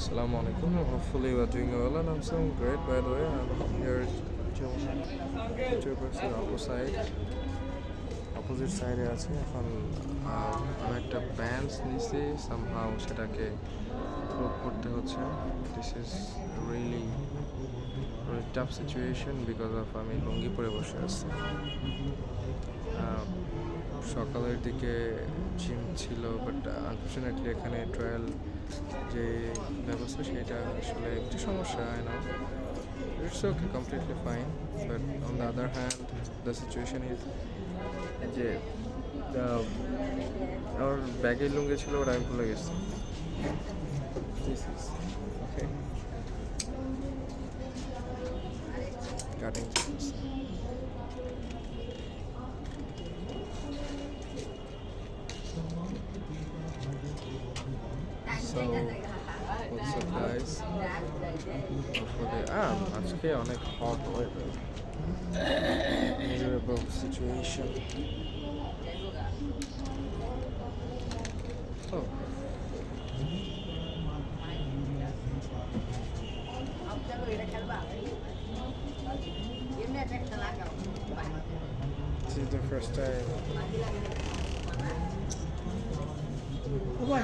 Assalamu alaikum. Hopefully you are doing well and I'm doing great by the way. I'm here two percent opposite opposite সাইডে আছে এখন আমি একটা bands নিয়েছি somehow সেটাকে prove করতে হচ্ছে this is really tough situation because of আমি লুঙ্গি পরে বসে আছি সকালের দিকে জিম ছিল বাট আনফর্চুনেটলি এখানে ট্রায়াল যে ব্যবস্থা সেটা আসলে একটু সমস্যা হয় না it's okay completely fine but on the other hand the situation is যে আমার ব্যাগে লুঙ্গি ছিল, ওটা আমি ভুলে গেছি। This is okay. Cutting this. So, what's up guys? Hopefully, ah, আজকে অনেক hot weather. Miserable situation. Oh. This is the first time ও ভাই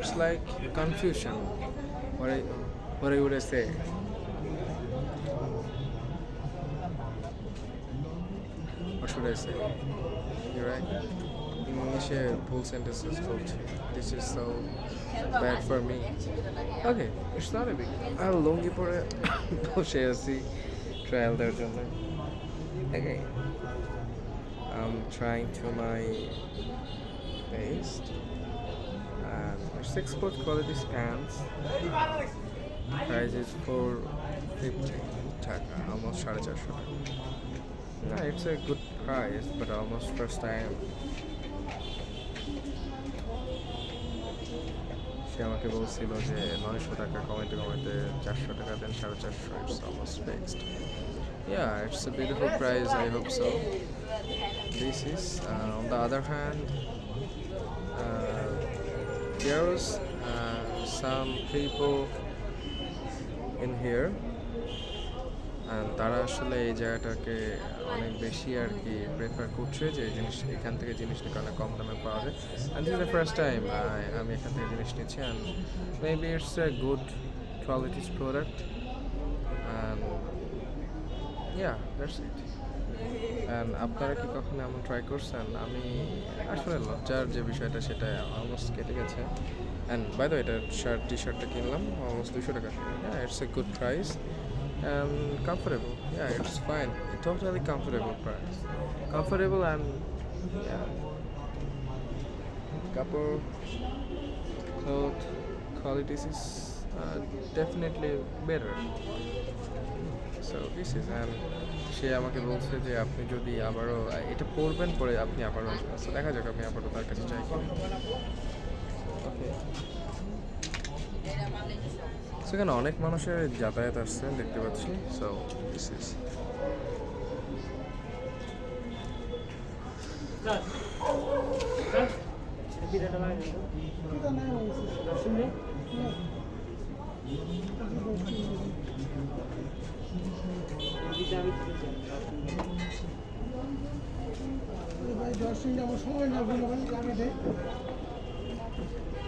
It's like confusion. What I what I would I say? What should I say? You're right. English full sentences বলছি. This is so bad for me. Okay, it's not a big deal. আর লুঙ্গি পরে বসে আছি trial দেওয়ার জন্য Okay. I'm trying to my best. And six foot quality pants. Price is four fifty taka, almost সাড়ে চারশো টাকা. Yeah, it's a good price, but almost first time. সে আমাকে বলছিল যে নয়শো টাকা কমাইতে কমাইতে চারশো টাকা দেন সাড়ে চারশো it's almost fixed Yeah, it's a beautiful price. I hope so. This is, uh, on the other hand, uh, some people in here, তারা আসলে এই জায়গাটাকে অনেক বেশি আর কি প্রেফার করছে যে জিনিস এখান থেকে জিনিসটা অনেক কম দামে পাওয়া যায়। And this the first time আমি এখান থেকে জিনিস নিচ্ছি। And maybe it's a good qualities product and yeah that's it and আপনারা কি কখনো এমন ট্রাই করছেন? আমি আসলে লজ্জার যে বিষয়টা, সেটা অলমোস্ট কেটে গেছে। অ্যান্ড বাই দ্য এটা শার্ট টি শার্টটা কিনলাম অলমোস্ট দুশো টাকা। হ্যাঁ it's a good price and comfortable হ্যাঁ it's fine totally comfortable price comfortable and কাপড় cloth, qualities definitely better. So this is and সে আমাকে বলছে যে আপনি যদি আবারও এটা পড়বেন পরে আপনি আবারও আসবেন So, দেখা যাক আমি আবারও তার কাছে চাই ওকে সেখানে অনেক মানুষের যাতায়াত আসছে দেখতে পাচ্ছি। সো দিস ইজ সুতা নিয়ে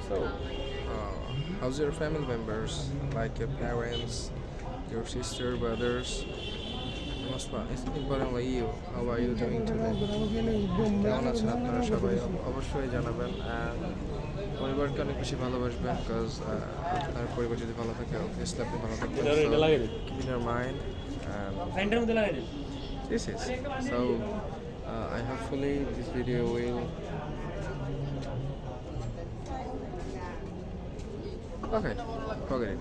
So, uh, how's your family members? Like your parents, your sister, brothers? Are you doing today? আমাকে কেমন আছেন আপনারা সবাই? অবশ্যই জানাবেন পরিবারকে অনেক বেশি ভালোবাসবেন বিকজ আপনার পরিবার যদি ভালো থাকে অবভিয়াসলি আপনি ভালো থাকবেন। Keep in your mind is so uh, I hopefully this video will okay forget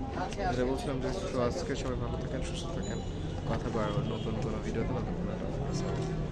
যেটা বলছিলাম যে আজকে সবাই ভালো থাকেন সুস্থ থাকেন কথা বাড়াবো নতুন কোনো ভিডিওতে নতুন কোনো।